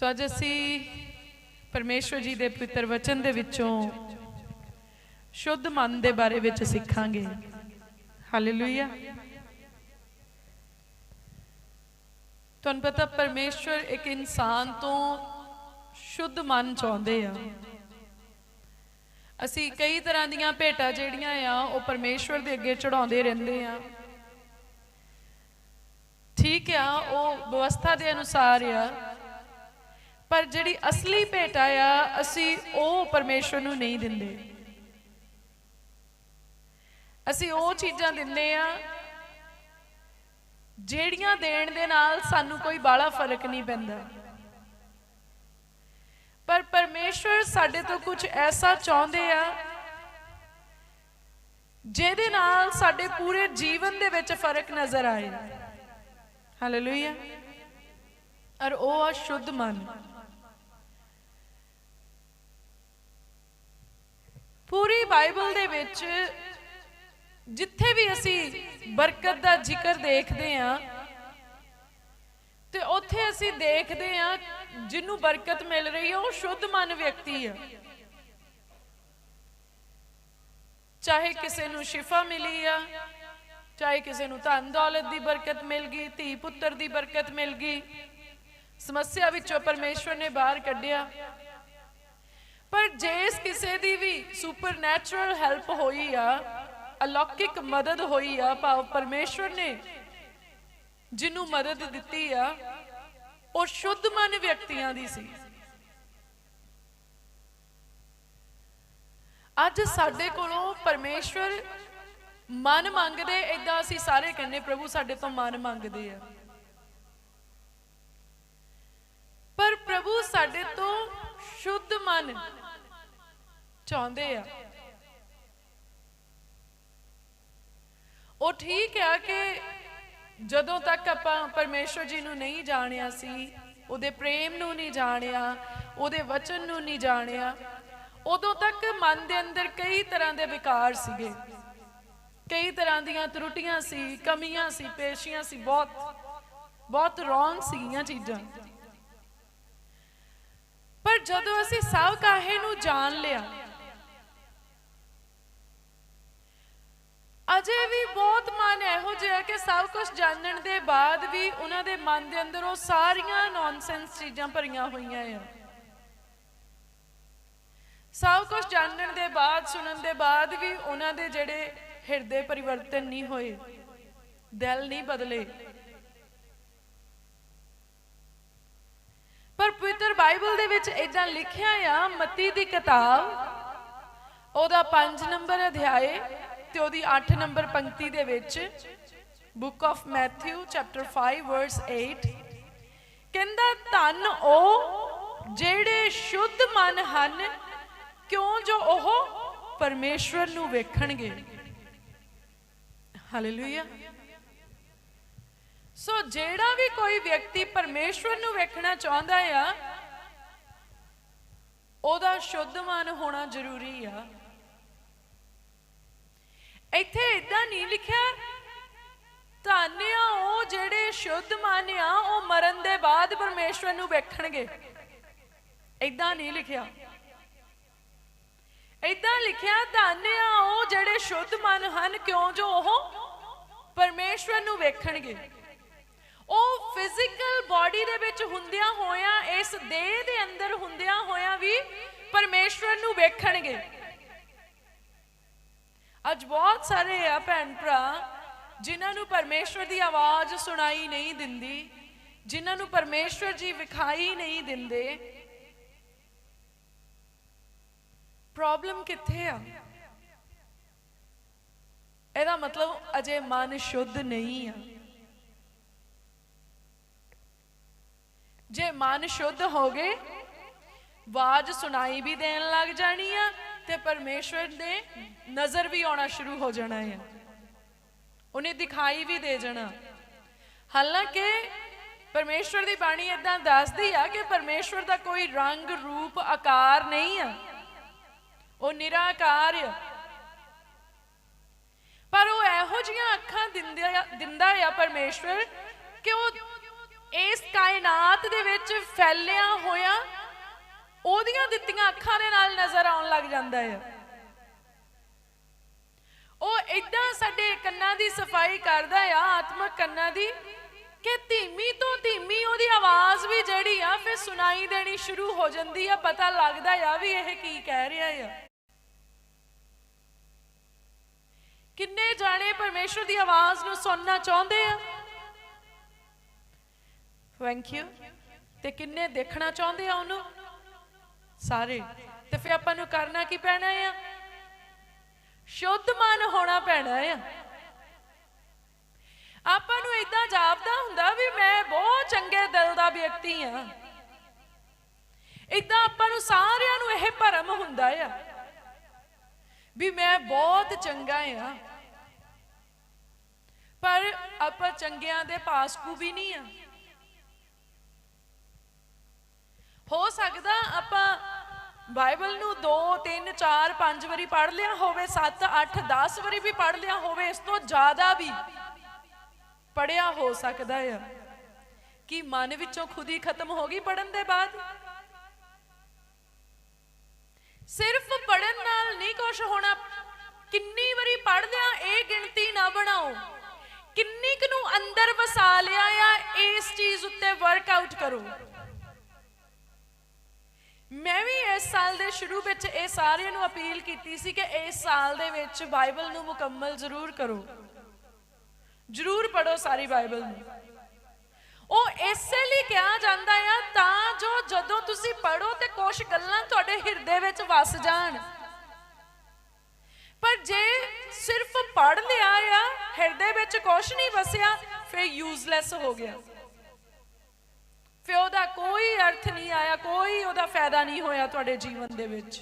ਸੋ ਅੱਜ ਅਸੀਂ ਪਰਮੇਸ਼ਵਰ ਜੀ ਦੇ ਪਵਿੱਤਰ ਵਚਨ ਦੇ ਵਿੱਚੋਂ ਸ਼ੁੱਧ ਮਨ ਦੇ ਬਾਰੇ ਵਿੱਚ ਸਿੱਖਾਂਗੇ। ਹਾਲੇਲੂਇਆ ਤੁਹਾਨੂੰ ਪਤਾ ਪਰਮੇਸ਼ਵਰ ਇੱਕ ਇਨਸਾਨ ਤੋਂ ਸ਼ੁੱਧ ਮਨ ਚਾਹੁੰਦੇ ਆ। ਅਸੀਂ ਕਈ ਤਰ੍ਹਾਂ ਦੀਆਂ ਭੇਟਾਂ ਜਿਹੜੀਆਂ ਆ, ਉਹ ਪਰਮੇਸ਼ਵਰ ਦੇ ਅੱਗੇ ਚੜਾਉਂਦੇ ਰਹਿੰਦੇ ਆ। ਠੀਕ ਆ, ਉਹ ਵਿਵਸਥਾ ਦੇ ਅਨੁਸਾਰ ਆ। ਪਰ ਜਿਹੜੀ ਅਸਲੀ ਭੇਟਾ ਆ ਅਸੀਂ ਉਹ ਪਰਮੇਸ਼ਵਰ ਨੂੰ ਨਹੀਂ ਦਿੰਦੇ। ਅਸੀਂ ਉਹ ਚੀਜ਼ਾਂ ਦਿੰਦੇ ਆ, ਜਿਹੜੀਆਂ ਦੇਣ ਦੇ ਨਾਲ ਸਾਨੂੰ ਕੋਈ ਬਾਲਾ ਫ਼ਰਕ ਨਹੀਂ ਪੈਂਦਾ। ਪਰ ਪਰਮੇਸ਼ਵਰ ਸਾਡੇ ਤੋਂ ਕੁਝ ਐਸਾ ਚਾਹੁੰਦੇ ਆ, ਜਿਹਦੇ ਨਾਲ ਸਾਡੇ ਪੂਰੇ ਜੀਵਨ ਦੇ ਵਿੱਚ ਫ਼ਰਕ ਨਜ਼ਰ ਆਏ। ਹਾਲੇਲੂਇਆ ਔਰ ਉਹ ਆ ਸ਼ੁੱਧ ਮਨ। ਪੂਰੀ ਬਾਈਬਲ ਦੇ ਵਿੱਚ ਜਿੱਥੇ ਵੀ ਅਸੀਂ ਬਰਕਤ ਦਾ ਜ਼ਿਕਰ ਦੇਖਦੇ ਹਾਂ, ਤੇ ਉੱਥੇ ਅਸੀਂ ਦੇਖਦੇ ਹਾਂ ਜਿਹਨੂੰ ਬਰਕਤ ਮਿਲ ਰਹੀ ਹੈ, ਉਹ ਸ਼ੁੱਧ ਮਨ ਵਿਅਕਤੀ ਹੈ। ਚਾਹੇ ਕਿਸੇ ਨੂੰ ਸ਼ਿਫਾ ਮਿਲੀ ਆ, ਚਾਹੇ ਕਿਸੇ ਨੂੰ ਧਨ ਦੌਲਤ ਦੀ ਬਰਕਤ ਮਿਲ ਗਈ, ਧੀ ਪੁੱਤਰ ਦੀ ਬਰਕਤ ਮਿਲ ਗਈ, ਸਮੱਸਿਆ ਵਿੱਚੋਂ ਪਰਮੇਸ਼ਵਰ ਨੇ ਬਾਹਰ ਕੱਢਿਆ। ਪਰ ਜੇ ਕਿਸੇ ਦੀ ਵੀ ਸੁਪਰਨੈਚੁਰਲ ਹੈਲਪ ਹੋਈ ਆ, ਅਲੌਕਿਕ ਮਦਦ ਹੋਈ ਆ, ਭਾਵ ਪਰਮੇਸ਼ਵਰ ਨੇ ਜਿਹਨੂੰ ਮਦਦ ਦਿੱਤੀ ਆ, ਉਹ ਸ਼ੁੱਧ ਮਨ ਵਿਅਕਤੀਆਂ ਦੀ ਸੀ। ਅੱਜ ਸਾਡੇ ਕੋਲੋਂ ਪਰਮੇਸ਼ਵਰ ਮਨ ਮੰਗਦੇ ਇਦਾਂ ਅਸੀਂ ਸਾਰੇ ਕਹਿੰਦੇ, ਪ੍ਰਭੂ ਸਾਡੇ ਤੋਂ ਮਨ ਮੰਗਦੇ ਆ। ਪਰ ਪ੍ਰਭੂ ਸਾਡੇ ਤੋਂ ਚਾਹੁੰਦੇ ਆ। ਉਹ ਠੀਕ ਆ ਕਿ ਜਦੋਂ ਤੱਕ ਆਪਾਂ ਪਰਮੇਸ਼ਵਰ ਜੀ ਨੂੰ ਨਹੀਂ ਜਾਣਿਆ ਸੀ, ਉਹਦੇ ਪ੍ਰੇਮ ਨੂੰ ਨਹੀਂ ਜਾਣਿਆ, ਉਹਦੇ ਵਚਨ ਨੂੰ ਨਹੀਂ ਜਾਣਿਆ, ਉਦੋਂ ਤੱਕ ਮਨ ਦੇ ਅੰਦਰ ਕਈ ਤਰ੍ਹਾਂ ਦੇ ਵਿਕਾਰ ਸੀਗੇ। ਕਈ ਤਰ੍ਹਾਂ ਦੀਆਂ ਤਰੁੱਟੀਆਂ ਸੀ, ਕਮੀਆਂ ਸੀ, ਪੇਸ਼ੀਆਂ ਸੀ, ਬਹੁਤ ਬਹੁਤ ਰੋਂਗ ਸੀਗੀਆਂ ਚੀਜ਼ਾਂ। ਪਰ ਜਦੋਂ ਅਸੀਂ ਸਭ ਕਾਹੇ ਨੂੰ ਜਾਣ ਲਿਆ, ਅਜੇ ਵੀ ਬਹੁਤ ਮਨ ਇਹੋ ਜਿਹਾ ਕਿ ਸਭ ਕੁਝ ਜਾਣਨ ਦੇ ਬਾਅਦ ਵੀ ਉਹਨਾਂ ਦੇ ਮਨ ਦੇ ਅੰਦਰ ਉਹ ਸਾਰੀਆਂ ਨੌਨਸੈਂਸ ਚੀਜ਼ਾਂ ਭਰੀਆਂ ਹੋਈਆਂ ਆ। ਸਭ ਕੁਝ ਜਾਣਨ ਦੇ ਬਾਅਦ, ਸੁਣਨ ਦੇ ਬਾਅਦ ਵੀ ਉਹਨਾਂ ਦੇ ਜਿਹੜੇ ਹਿਰਦੇ ਪਰਿਵਰਤਨ ਨਹੀਂ ਹੋਏ, ਦਿਲ ਨਹੀਂ ਬਦਲੇ। ਪਰ ਪਵਿੱਤਰ ਬਾਈਬਲ ਦੇ ਵਿੱਚ ਇਦਾਂ ਲਿਖਿਆ ਆ, ਮੱਤੀ ਦੀ ਕਿਤਾਬ, ਉਹਦਾ 5 ਨੰਬਰ ਅਧਿਆਏ ਤੇ ਉਹਦੀ 8 ਨੰਬਰ ਪੰਕਤੀ ਦੇ ਵਿੱਚ book of Matthew, chapter 5 verse 8 ਕਹਿੰਦਾ, ਧੰਨ ਉਹ ਜਿਹੜੇ ਸ਼ੁੱਧ ਮਨ ਹਨ, ਕਿਉਂ ਜੋ ਉਹ ਪਰਮੇਸ਼ਵਰ ਨੂੰ ਵੇਖਣਗੇ? ਹਾਲੇਲੂਇਆ ਸੋ ਜਿਹੜਾ ਵੀ ਕੋਈ ਵਿਅਕਤੀ ਪਰਮੇਸ਼ਵਰ ਨੂੰ ਵੇਖਣਾ ਚਾਹੁੰਦਾ ਆ, ਉਹਦਾ ਸ਼ੁੱਧ ਮਨ ਹੋਣਾ ਜ਼ਰੂਰੀ ਆ। ਇੱਥੇ ਇਦਾਂ ਨਹੀਂ ਲਿਖਿਆ, ਧੰਨ ਉਹ ਜਿਹੜੇ ਸ਼ੁੱਧ ਮਨ ਆ, ਉਹ ਮਰਨ ਦੇ ਬਾਅਦ ਪਰਮੇਸ਼ਵਰ ਨੂੰ ਵੇਖਣਗੇ। ਇਦਾਂ ਨਹੀਂ ਲਿਖਿਆ। ਇਦਾਂ ਲਿਖਿਆ ਧਾਨਿਆ ਉਹ ਜਿਹੜੇ ਸ਼ੁੱਧ ਮਨ ਹਨ, ਕਿਉਂ ਜੋ ਉਹ ਪਰਮੇਸ਼ਵਰ ਨੂੰ ਵੇਖਣਗੇ। ਉਹ ਫਿਜ਼ੀਕਲ ਬਾਡੀ ਦੇ ਵਿੱਚ ਹੁੰਦਿਆਂ ਹੋਇਆਂ, ਇਸ ਦੇਹ ਦੇ ਅੰਦਰ ਹੁੰਦਿਆਂ ਹੋਇਆਂ ਵੀ ਪਰਮੇਸ਼ਵਰ ਨੂੰ ਵੇਖਣਗੇ। ਅੱਜ ਬਹੁਤ ਸਾਰੇ ਆ ਭੈਣ ਭਰਾ, ਜਿਨ੍ਹਾਂ ਨੂੰ ਪਰਮੇਸ਼ਵਰ ਦੀ ਆਵਾਜ਼ ਸੁਣਾਈ ਨਹੀਂ ਦਿੰਦੀ, ਜਿਨ੍ਹਾਂ ਨੂੰ ਪਰਮੇਸ਼ਵਰ ਜੀ ਵਿਖਾਈ ਨਹੀਂ ਦਿੰਦੇ। ਪ੍ਰੋਬਲਮ ਕਿੱਥੇ ਆ? ਇਹਦਾ ਮਤਲਬ ਅਜੇ ਮਨ ਸ਼ੁੱਧ ਨਹੀਂ ਆ। ਜੇ ਮਨ ਸ਼ੁੱਧ ਹੋ ਗਏ ਆਵਾਜ਼ ਸੁਣਾਈ ਵੀ ਦੇਣ ਲੱਗ ਜਾਣੀ ਆ ਤੇ ਪਰਮੇਸ਼ਵਰ ਦੇ ਨਜ਼ਰ ਵੀ ਆਉਣਾ ਸ਼ੁਰੂ ਹੋ ਜਾਣਾ ਹੈ ਉਹਨੇ ਦਿਖਾਈ ਵੀ ਦੇ ਜਾਣਾ। ਹਾਲਾਂਕਿ ਪਰਮੇਸ਼ਵਰ ਦੀ ਬਾਣੀ ਇਦਾਂ ਦੱਸਦੀ ਆ ਕਿ ਪਰਮੇਸ਼ਵਰ ਦਾ ਕੋਈ ਰੰਗ, ਰੂਪ, ਆਕਾਰ ਨਹੀਂ ਆ। ਉਹ ਨਿਰਾਕਾਰ ਆ। ਪਰ ਉਹ ਇਹੋ ਜੀਆਂ ਅੱਖਾਂ ਦਿੰਦਾ ਦਿੰਦਾ ਆ ਪਰਮੇਸ਼ਵਰ ਕਿ ਉਹ ਇਸ ਕਾਇਨਾਤ ਦੇ ਵਿੱਚ ਫੈਲਿਆ ਹੋਇਆ, ਉਹਦੀਆਂ ਦਿੱਤੀਆਂ ਅੱਖਾਂ ਦੇ ਨਾਲ ਨਜ਼ਰ ਆਉਣ ਲੱਗ ਜਾਂਦਾ ਹੈ। ਉਹ ਇਦਾਂ ਸਾਡੇ ਕੰਨਾਂ ਦੀ ਸਫ਼ਾਈ ਕਰਦਾ ਆ, ਆਤਮਕ ਕੰਨਾਂ ਦੀ, ਕਿ ਧੀਮੀ ਤੋਂ ਧੀਮੀ ਉਹਦੀ ਆਵਾਜ਼ ਵੀ ਜਿਹੜੀ ਆ, ਫਿਰ ਸੁਣਾਈ ਦੇਣੀ ਸ਼ੁਰੂ ਹੋ ਜਾਂਦੀ ਆ, ਪਤਾ ਲੱਗਦਾ ਆ ਵੀ ਇਹ ਕੀ ਕਹਿ ਰਿਹਾ ਆ। ਕਿੰਨੇ ਜਾਣੇ ਪਰਮੇਸ਼ਰ ਦੀ ਆਵਾਜ਼ ਨੂੰ ਸੁਣਨਾ ਚਾਹੁੰਦੇ ਆ? ਥੈਂਕ ਯੂ ਤੇ ਕਿੰਨੇ ਦੇਖਣਾ ਚਾਹੁੰਦੇ ਆ ਉਹਨੂੰ? ਸਾਰੇ। ਤੇ ਫਿਰ ਆਪਾਂ ਨੂੰ ਕਰਨਾ ਕੀ ਪੈਣਾ ਆ? ਸ਼ੁੱਧ ਮਨ ਹੋਣਾ ਪੈਣਾ ਆ। ਆਪਾਂ ਨੂੰ ਇਦਾਂ ਜਾਪਦਾ ਹੁੰਦਾ ਵੀ ਮੈਂ ਬਹੁਤ ਚੰਗੇ ਦਿਲ ਦਾ ਵਿਅਕਤੀ ਆ। ਇਦਾਂ ਆਪਾਂ ਨੂੰ ਸਾਰਿਆਂ ਨੂੰ ਇਹ ਭਰਮ ਹੁੰਦਾ ਆ ਵੀ ਮੈਂ ਬਹੁਤ ਚੰਗਾ ਆ। ਪਰ ਆਪਾਂ ਚੰਗਿਆਂ ਦੇ ਪਾਸਕੂ ਵੀ ਨਹੀਂ ਆ। ਹੋ ਸਕਦਾ ਆਪਾਂ ਬਾਈਬਲ ਨੂੰ 2 3 4 5 ਵਾਰੀ ਪੜ੍ਹ ਲਿਆ ਹੋਵੇ 7 8 10 ਵਾਰੀ ਵੀ ਪੜ੍ਹ ਲਿਆ ਹੋਵੇ, ਇਸ ਤੋਂ ਜ਼ਿਆਦਾ ਵੀ ਪੜਿਆ ਹੋ ਸਕਦਾ ਆ। ਕਿ ਮਨ ਵਿੱਚੋਂ ਖੁਦ ਹੀ ਖਤਮ ਹੋ ਗਈ ਪੜਨ ਦੇ ਬਾਅਦ? ਸਿਰਫ ਪੜਨ ਨਾਲ ਨਹੀਂ ਕੁਝ ਹੋਣਾ। ਕਿੰਨੀ ਵਾਰੀ ਪੜ ਲਿਆ, ਇਹ ਗਿਣਤੀ ਨਾ ਬਣਾਓ। ਕਿੰਨੀ ਕੁ ਨੂੰ ਅੰਦਰ ਵਸਾ ਲਿਆ ਆ, ਇਸ ਚੀਜ਼ ਉੱਤੇ ਵਰਕਆਊਟ ਕਰੋ। ਮੈਂ ਵੀ ਇਸ ਸਾਲ ਦੇ ਸ਼ੁਰੂ ਵਿੱਚ ਇਹ ਸਾਰਿਆਂ ਨੂੰ ਅਪੀਲ ਕੀਤੀ ਸੀ ਕਿ ਇਸ ਸਾਲ ਦੇ ਵਿੱਚ ਬਾਈਬਲ ਨੂੰ ਮੁਕੰਮਲ ਜ਼ਰੂਰ ਕਰੋ। ਜ਼ਰੂਰ ਪੜੋ ਸਾਰੀ ਬਾਈਬਲ ਨੂੰ। ਉਹ ਇਸੇ ਲਈ ਕਿਹਾ ਜਾਂਦਾ ਆ, ਤਾਂ ਜੋ ਜਦੋਂ ਤੁਸੀਂ ਪੜੋ ਤੇ ਕੁਝ ਗੱਲਾਂ ਤੁਹਾਡੇ ਹਿਰਦੇ ਵਿੱਚ ਵਸ ਜਾਣ। ਪਰ ਜੇ ਸਿਰਫ ਪੜ ਲਿਆ ਆ, ਹਿਰਦੇ ਵਿੱਚ ਕੁਝ ਨਹੀਂ ਵਸਿਆ, ਫਿਰ ਯੂਜ਼ਲੈਸ ਹੋ ਗਿਆ। ਫਿਰ ਉਹਦਾ ਕੋਈ ਅਰਥ ਨਹੀਂ ਆਇਆ, ਕੋਈ ਉਹਦਾ ਫਾਇਦਾ ਨਹੀਂ ਹੋਇਆ ਤੁਹਾਡੇ ਜੀਵਨ ਦੇ ਵਿੱਚ।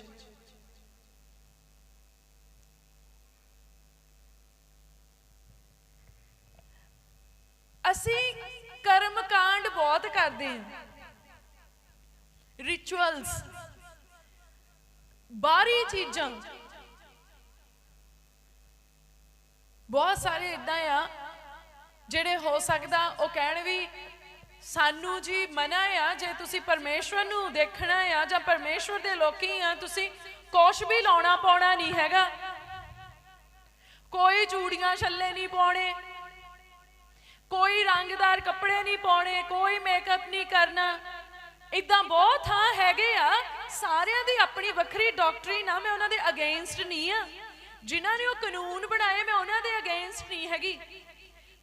ਅਸੀਂ ਕਰਮ ਕਾਂਡ ਬਹੁਤ ਕਰਦੇ ਹਾਂ। ਰਿਚੁਅਲਸ ਬਾਹਰੀ ਚੀਜ਼ਾਂ। ਬਹੁਤ ਸਾਰੇ ਇਦਾਂ ਆ, ਜਿਹੜੇ ਹੋ ਸਕਦਾ ਉਹ ਕਹਿਣ ਵੀ ਸਾਨੂੰ ਜੀ ਮਨਾ ਆ ਜੇ ਤੁਸੀਂ ਪਰਮੇਸ਼ਵਰ ਨੂੰ ਦੇਖਣਾ ਆ ਜਾਂ ਪਰਮੇਸ਼ਵਰ ਦੇ ਲੋਕੀ ਆ, ਤੁਸੀਂ ਕੁਛ ਵੀ ਲਾਉਣਾ ਪਾਉਣਾ ਨਹੀਂ ਹੈਗਾ। ਕੋਈ ਚੂੜੀਆਂ ਛੱਲੇ ਨਹੀਂ ਪਾਉਣੇ, ਕੋਈ ਰੰਗਦਾਰ ਕੱਪੜੇ ਨਹੀਂ ਪਾਉਣੇ, ਕੋਈ ਮੇਕਅਪ ਨਹੀਂ ਕਰਨਾ। ਇਦਾਂ ਬਹੁਤ ਥਾਂ ਹੈਗੇ ਆ, ਸਾਰਿਆਂ ਦੀ ਆਪਣੀ ਵੱਖਰੀ ਡਾਕਟਰੀਨ ਆ, ਮੈਂ ਉਹਨਾਂ ਦੇ ਅਗੇਂਸਟ ਨਹੀਂ ਆ। ਜਿਨ੍ਹਾਂ ਨੇ ਉਹ ਕਾਨੂੰਨ ਬਣਾਏ, ਮੈਂ ਉਹਨਾਂ ਦੇ ਅਗੇਂਸਟ ਨਹੀਂ ਹੈਗੀ।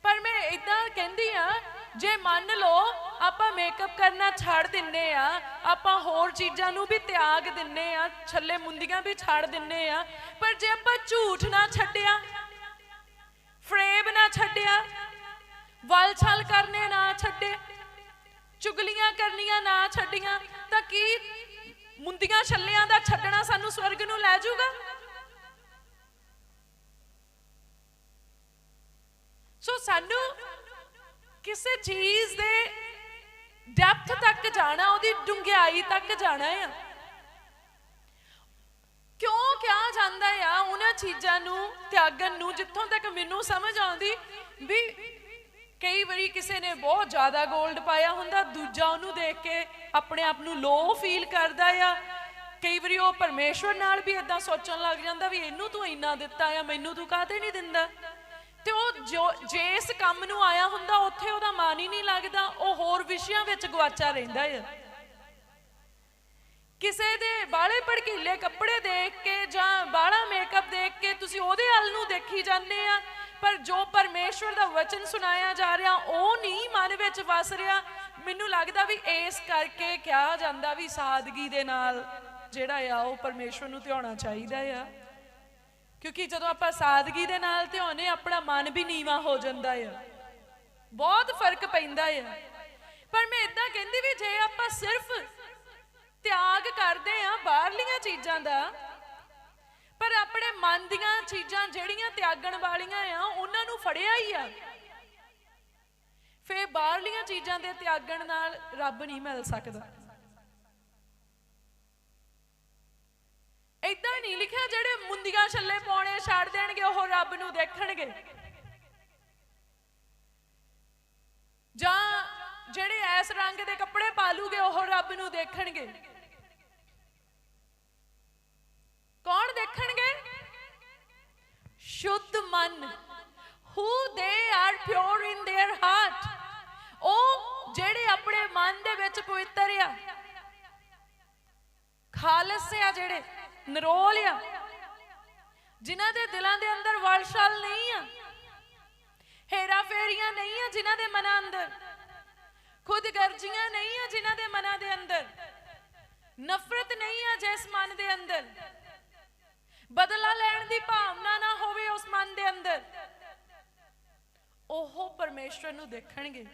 ਪਰ ਮੈਂ ਇਦਾਂ ਕਹਿੰਦੀ ਆ ਜੇ ਮੰਨ ਲਓ ਆਪਾਂ ਮੇਕਅਪ ਕਰਨਾ ਛੱਡ ਦਿੰਨੇ ਆ, ਆਪਾਂ ਹੋਰ ਚੀਜ਼ਾਂ ਨੂੰ ਵੀ ਤਿਆਗ ਦਿੰਨੇ ਆ, ਛੱਲੇ ਮੁੰਦੀਆਂ ਵੀ ਛੱਡ ਦਿੰਨੇ ਆ, ਪਰ ਜੇ ਆਪਾਂ ਝੂਠ ਨਾ ਛੱਡਿਆ, ਫਰੇਬ ਨਾ ਛੱਡਿਆ ਵਲ ਛਲ ਕਰਨੇ ਨਾ ਛੱਡੇ, ਚੁਗਲੀਆਂ ਕਰਨੀਆਂ ਨਾ ਛੱਡੀਆਂ, ਤਾਂ ਕੀ ਮੁੰਦੀਆਂ ਛੱਲਿਆਂ ਦਾ ਛੱਡਣਾ ਸਾਨੂੰ ਸਵਰਗ ਨੂੰ ਲੈ ਜਾਊਗਾ? ਸੋ ਸਾਨੂੰ ਕਿਸੇ ਚੀਜ਼ ਦੇ ਡੈਪਥ ਤੱਕ ਜਾਣਾ, ਉਹਦੀ ਡੂੰਘਾਈ ਤੱਕ ਜਾਣਾ ਆ। ਕਿਉਂ ਕਿਹਾ ਜਾਂਦਾ ਆ, ਉਹਨਾਂ ਚੀਜ਼ਾਂ ਨੂੰ, ਤਿਆਗਣ ਨੂੰ, ਜਿੱਥੋਂ ਤੱਕ ਮੈਨੂੰ ਸਮਝ ਆਉਂਦੀ ਵੀ ਕਈ ਵਾਰੀ ਕਿਸੇ ਨੇ ਬਹੁਤ ਜ਼ਿਆਦਾ 골ਡ ਪਾਇਆ ਹੁੰਦਾ, ਦੂਜਾ ਉਹਨੂੰ ਦੇਖ ਕੇ ਆਪਣੇ ਆਪ ਨੂੰ ਲੋ ਫੀਲ ਕਰਦਾ ਆ। ਕਈ ਵਾਰੀ ਉਹ ਪਰਮੇਸ਼ਵਰ ਨਾਲ ਵੀ ਇਦਾਂ ਸੋਚਣ ਲੱਗ ਜਾਂਦਾ ਵੀ ਇਹਨੂੰ ਤੂੰ ਇੰਨਾ ਦਿੱਤਾ ਆ, ਮੈਨੂੰ ਤੂੰ ਕਾਹਤੇ ਨਹੀਂ ਦਿੰਦਾ? ਤੇ ਉਹ ਜੋ, ਜੇ ਇਸ ਕੰਮ ਨੂੰ ਆਇਆ ਹੁੰਦਾ, ਉੱਥੇ ਉਹਦਾ ਮਨ ਹੀ ਨਹੀਂ ਲੱਗਦਾ, ਉਹ ਹੋਰ ਵਿਸ਼ਿਆਂ ਵਿੱਚ ਗਵਾਚਾ ਰਹਿੰਦਾ ਆ। ਕਿਸੇ ਦੇ ਬਾਲੇ ਭੜਕੀਲੇ ਕੱਪੜੇ ਦੇਖ ਕੇ ਜਾਂ ਬਾਲਾ ਮੇਕਅਪ ਦੇਖ ਕੇ ਤੁਸੀਂ ਉਹਦੇ ਹੱਲ ਨੂੰ ਦੇਖੀ ਜਾਂਦੇ ਆ, ਪਰ ਜੋ ਪਰਮੇਸ਼ਵਰ ਦਾ ਵਚਨ ਸੁਣਾਇਆ ਜਾ ਰਿਹਾ, ਉਹ ਨਹੀਂ ਮਨ ਵਿੱਚ ਵਸ ਰਿਹਾ। ਮੈਨੂੰ ਲੱਗਦਾ ਵੀ ਇਸ ਕਰਕੇ ਕਿਹਾ ਜਾਂਦਾ ਵੀ ਸਾਦਗੀ ਦੇ ਨਾਲ ਜਿਹੜਾ ਆ, ਉਹ ਪਰਮੇਸ਼ਵਰ ਨੂੰ ਧਿਆਉਣਾ ਚਾਹੀਦਾ ਆ। ਕਿਉਂਕਿ ਜਦੋਂ ਆਪਾਂ ਸਾਦਗੀ ਦੇ ਨਾਲ ਧਿਆਉਨੇ ਆਪਣਾ ਮਨ ਵੀ ਨੀਵਾ ਹੋ ਜਾਂਦਾ ਆ। ਬਹੁਤ ਫ਼ਰਕ ਪੈਂਦਾ ਆ। ਪਰ ਮੈਂ ਇਦਾਂ ਕਹਿੰਦੀ ਵੀ ਜੇ ਆਪਾਂ ਸਿਰਫ ਤਿਆਗ ਕਰਦੇ ਆ ਬਾਹਰਲੀਆਂ ਚੀਜ਼ਾਂ ਦਾ, ਪਰ ਆਪਣੇ ਮਨ ਦੀਆਂ ਚੀਜ਼ਾਂ ਜਿਹੜੀਆਂ ਤਿਆਗਣ ਵਾਲੀਆਂ ਆ, ਉਹਨਾਂ ਨੂੰ ਫੜਿਆ ਹੀ ਆ ਫੇ ਬਾਹਰਲੀਆਂ ਚੀਜ਼ਾਂ ਦੇ ਤਿਆਗਣ ਨਾਲ ਰੱਬ ਨਹੀਂ ਮਿਲ ਸਕਦਾ। ਇਦਾਂ ਨਹੀਂ ਲਿਖਿਆ ਜਿਹੜੇ ਮੁੰਦੀਆਂ ਛੱਲੇ ਪਾਉਣੇ ਛੱਡ ਦੇਣਗੇ, ਉਹ ਰੱਬ ਨੂੰ ਦੇਖਣਗੇ। ਜਾਂ ਜਿਹੜੇ ਐਸ ਰੰਗ ਦੇ ਕੱਪੜੇ ਪਾ ਲੂਗੇ ਉਹ ਰੱਬ ਨੂੰ ਦੇਖਣਗੇ। ਕੌਣ ਦੇਖਣਗੇ? ਸ਼ੁੱਧ ਮਨ। Who they are pure in their heart? ਉਹ ਜਿਹੜੇ ਆਪਣੇ ਮਨ ਦੇ ਵਿੱਚ ਪਵਿੱਤਰ ਆ। ਖਾਲਸ ਆ ਜਿਹੜੇ। ਨਿਰੋਲ ਆ। ਜਿਨ੍ਹਾਂ ਦੇ ਦਿਲਾਂ ਦੇ ਅੰਦਰ ਵਲਸ਼ਲ ਨਹੀਂ ਆ। ਹੇਰਾ ਫੇਰੀਆਂ ਨਹੀਂ ਆ ਜਿਨ੍ਹਾਂ ਦੇ ਮਨਾਂ ਅੰਦਰ। ਖੁਦ ਗਰਜੀਆਂ ਨਹੀਂ ਆ ਜਿਨ੍ਹਾਂ ਦੇ ਮਨਾਂ ਦੇ ਅੰਦਰ। ਨਫ਼ਰਤ ਨਹੀਂ ਆ ਜਿਸ ਮਨ ਦੇ ਅੰਦਰ। ਬਦਲਾ ਲੈਣ ਦੀ ਭਾਵਨਾ ਨਾ ਹੋਵੇ ਉਸ ਮਨ ਦੇ ਅੰਦਰ। ਉਹ ਪਰਮੇਸ਼ਰ ਨੂੰ ਦੇਖਣਗੇ।